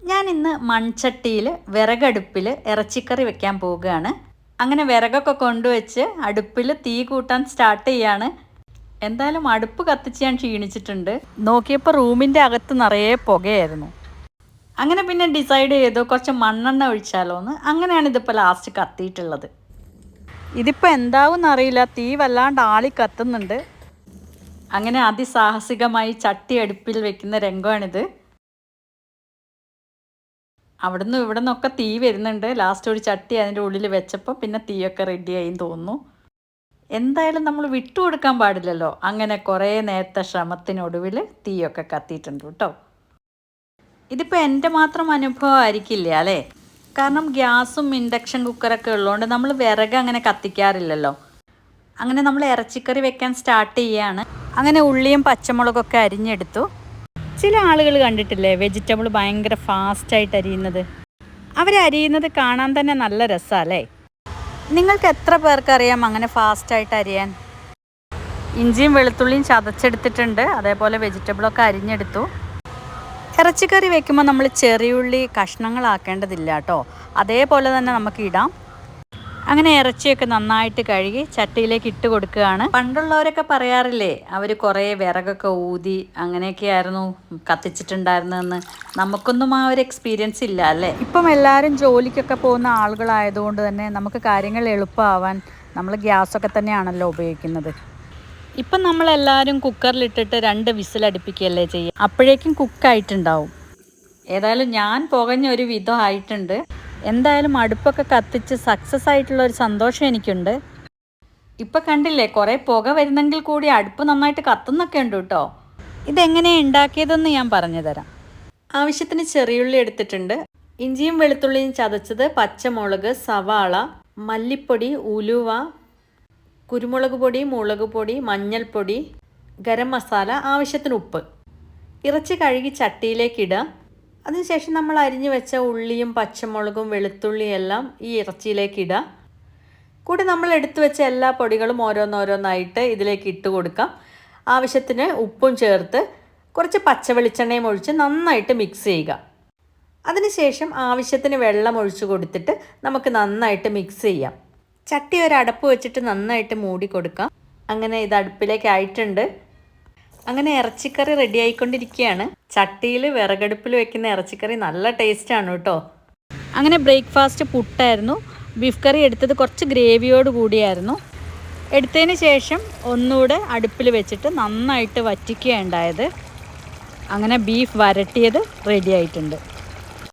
ഞാൻ ഇന്ന് മൺചട്ടിയിൽ വിറകടുപ്പിൽ ഇറച്ചിക്കറി വെക്കാൻ പോവുകയാണ്. അങ്ങനെ വിറകൊക്കെ കൊണ്ടുവച്ച് അടുപ്പിൽ തീ കൂട്ടാൻ സ്റ്റാർട്ട് ചെയ്യാണ്. എന്തായാലും അടുപ്പ് കത്തിച്ച് ഞാൻ ക്ഷീണിച്ചിട്ടുണ്ട്. നോക്കിയപ്പോൾ റൂമിന്റെ അകത്ത് നിറയെ പുകയായിരുന്നു. അങ്ങനെ പിന്നെ ഡിസൈഡ് ചെയ്തു കുറച്ച് മണ്ണെണ്ണ ഒഴിച്ചാലോ എന്ന് അങ്ങനെയാണ് ഇതിപ്പോൾ ലാസ്റ്റ് കത്തിയിട്ടുള്ളത്. ഇതിപ്പോൾ എന്താവും എന്നറിയില്ല. തീ വല്ലാണ്ട് ആളി കത്തുന്നുണ്ട്. അങ്ങനെ അതിസാഹസികമായി ചട്ടി അടുപ്പിൽ വെക്കുന്ന രംഗമാണിത്. അവിടുന്ന് ഇവിടെ നിന്നൊക്കെ തീ വരുന്നുണ്ട്. ലാസ്റ്റ് ഒരു ചട്ടി അതിന്റെ ഉള്ളിൽ വെച്ചപ്പോൾ പിന്നെ തീയൊക്കെ റെഡിയായി തോന്നുന്നു. എന്തായാലും നമ്മൾ വിട്ടുകൊടുക്കാൻ പാടില്ലല്ലോ. അങ്ങനെ കുറേ നേരത്തെ ശ്രമത്തിനൊടുവിൽ തീയൊക്കെ കത്തിയിട്ടുണ്ട് കേട്ടോ. ഇതിപ്പോൾ എന്റെ മാത്രം അനുഭവം ആയിരിക്കില്ല അല്ലേ? കാരണം ഗ്യാസും ഇൻഡക്ഷൻ കുക്കറൊക്കെ ഉള്ളതുകൊണ്ട് നമ്മൾ വിറക് അങ്ങനെ കത്തിക്കാറില്ലല്ലോ. അങ്ങനെ നമ്മൾ ഇറച്ചിക്കറി വെക്കാൻ സ്റ്റാർട്ട് ചെയ്യാണ്. അങ്ങനെ ഉള്ളിയും പച്ചമുളകൊക്കെ അരിഞ്ഞെടുത്തു. ചില ആളുകൾ കണ്ടിട്ടില്ലേ? വെജിറ്റബിൾ ഭയങ്കര ഫാസ്റ്റായിട്ട് അരിയുന്നത്. അവരരിയുന്നത് കാണാൻ തന്നെ നല്ല രസമല്ലേ നിങ്ങൾക്ക് എത്ര പേർക്കറിയാം അങ്ങനെ ഫാസ്റ്റായിട്ട് അരിയാൻ? ഇഞ്ചിയും വെളുത്തുള്ളിയും ചതച്ചെടുത്തിട്ടുണ്ട്. അതേപോലെ വെജിറ്റബിളൊക്കെ അരിഞ്ഞെടുത്തു. ഇറച്ചിക്കറി വെക്കുമ്പോൾ നമ്മൾ ചെറിയുള്ളി കഷ്ണങ്ങളാക്കേണ്ടതില്ല കേട്ടോ. അതേപോലെ തന്നെ നമുക്ക് ഇടാം. അങ്ങനെ ഇറച്ചിയൊക്കെ നന്നായിട്ട് കഴുകി ചട്ടിയിലേക്ക് ഇട്ട് കൊടുക്കുകയാണ്. പണ്ടുള്ളവരൊക്കെ പറയാറില്ലേ അവർ കുറേ വിറകൊക്കെ ഊതി അങ്ങനെയൊക്കെയായിരുന്നു കത്തിച്ചിട്ടുണ്ടായിരുന്നതെന്ന്. നമുക്കൊന്നും ആ ഒരു എക്സ്പീരിയൻസ് ഇല്ല അല്ലേ? ഇപ്പം എല്ലാവരും ജോലിക്കൊക്കെ പോകുന്ന ആളുകളായതുകൊണ്ട് തന്നെ നമുക്ക് കാര്യങ്ങൾ എളുപ്പമാവാൻ നമ്മൾ ഗ്യാസൊക്കെ തന്നെയാണല്ലോ ഉപയോഗിക്കുന്നത്. ഇപ്പം നമ്മളെല്ലാവരും കുക്കറിലിട്ടിട്ട് രണ്ട് വിസിലടുപ്പിക്കുകയല്ലേ ചെയ്യുക. അപ്പോഴേക്കും കുക്കായിട്ടുണ്ടാവും. ഏതായാലും ഞാൻ പുകഞ്ഞ ഒരു വിധം ആയിട്ടുണ്ട്. എന്തായാലും അടുപ്പൊക്കെ കത്തിച്ച് സക്സസ് ആയിട്ടുള്ള ഒരു സന്തോഷം എനിക്കുണ്ട്. ഇപ്പം കണ്ടില്ലേ കുറേ പുക വരുന്നെങ്കിൽ കൂടി അടുപ്പ് നന്നായിട്ട് കത്തുന്നൊക്കെ ഉണ്ട് കേട്ടോ. ഇതെങ്ങനെയാണ് ഉണ്ടാക്കിയതെന്ന് ഞാൻ പറഞ്ഞു തരാം. ആവശ്യത്തിന് ചെറിയുള്ളി എടുത്തിട്ടുണ്ട്. ഇഞ്ചിയും വെളുത്തുള്ളിയും ചതച്ചത് പച്ചമുളക് സവാള മല്ലിപ്പൊടി ഉലുവ കുരുമുളക് പൊടി മുളക് പൊടി മഞ്ഞൾപ്പൊടി ഗരം മസാല ആവശ്യത്തിന് ഉപ്പ്. ഇറച്ചി കഴുകി ചട്ടിയിലേക്ക് ഇടുക അതിനുശേഷം നമ്മൾ അരിഞ്ഞു വെച്ച ഉള്ളിയും പച്ചമുളകും വെളുത്തുള്ളിയും എല്ലാം ഈ ഇറച്ചിയിലേക്ക് ഇടാം. കൂടെ നമ്മൾ എടുത്തു വെച്ച എല്ലാ പൊടികളും ഓരോന്നോരോന്നായിട്ട് ഇതിലേക്ക് ഇട്ട് കൊടുക്കാം. ആവശ്യത്തിന് ഉപ്പും ചേർത്ത് കുറച്ച് പച്ച വെളിച്ചെണ്ണയും ഒഴിച്ച് നന്നായിട്ട് മിക്സ് ചെയ്യുക. അതിനുശേഷം ആവശ്യത്തിന് വെള്ളം ഒഴിച്ചു കൊടുത്തിട്ട് നമുക്ക് നന്നായിട്ട് മിക്സ് ചെയ്യാം. ചട്ടി ഒരു അടപ്പ് വെച്ചിട്ട് നന്നായിട്ട് മൂടി കൊടുക്കാം. അങ്ങനെ ഇത് അടുപ്പിലേക്ക് ആയിട്ടുണ്ട്. അങ്ങനെ ഇറച്ചിക്കറി റെഡി ആയിക്കൊണ്ടിരിക്കുകയാണ്. ചട്ടിയിൽ വിറകടുപ്പിൽ വെക്കുന്ന ഇറച്ചിക്കറി നല്ല ടേസ്റ്റാണ് കേട്ടോ. അങ്ങനെ ബ്രേക്ക്ഫാസ്റ്റ് പുട്ടായിരുന്നു. ബീഫ് കറി എടുത്തത് കുറച്ച് ഗ്രേവിയോട് കൂടിയായിരുന്നു. എടുത്തതിന് ശേഷം ഒന്നുകൂടെ അടുപ്പിൽ വെച്ചിട്ട് നന്നായിട്ട് വറ്റിക്കുകയുണ്ടായത് അങ്ങനെ ബീഫ് വരട്ടിയത് റെഡി ആയിട്ടുണ്ട്.